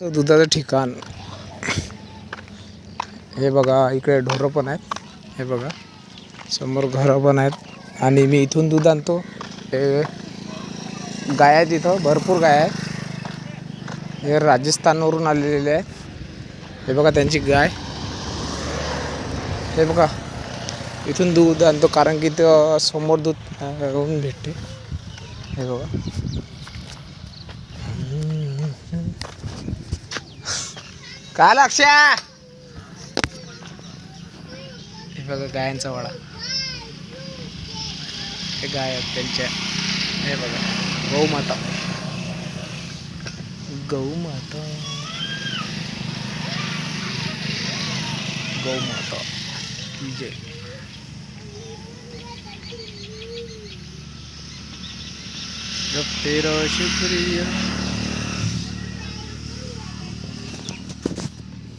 तर दुधाचं ठिकाण. हे बघा इकडे ढोरं पण आहेत. हे बघा समोर घरं पण आहेत. आणि मी इथून दूध आणतो. हे गाय आहेत इथं भरपूर गाय आहेत. हे राजस्थानवरून आलेले आहेत. हे बघा त्यांची गाय. हे बघा इथून दूध आणतो कारण की इथं समोर दूध भेटते. हे बघा. काय लक्ष्या? हे बघा गायांचा वाडा. हे गाय आहेत त्यांच्या. हे बघा. गौमाता. गौमाता. गौमाता. की जय जब तेरा शुक्रिया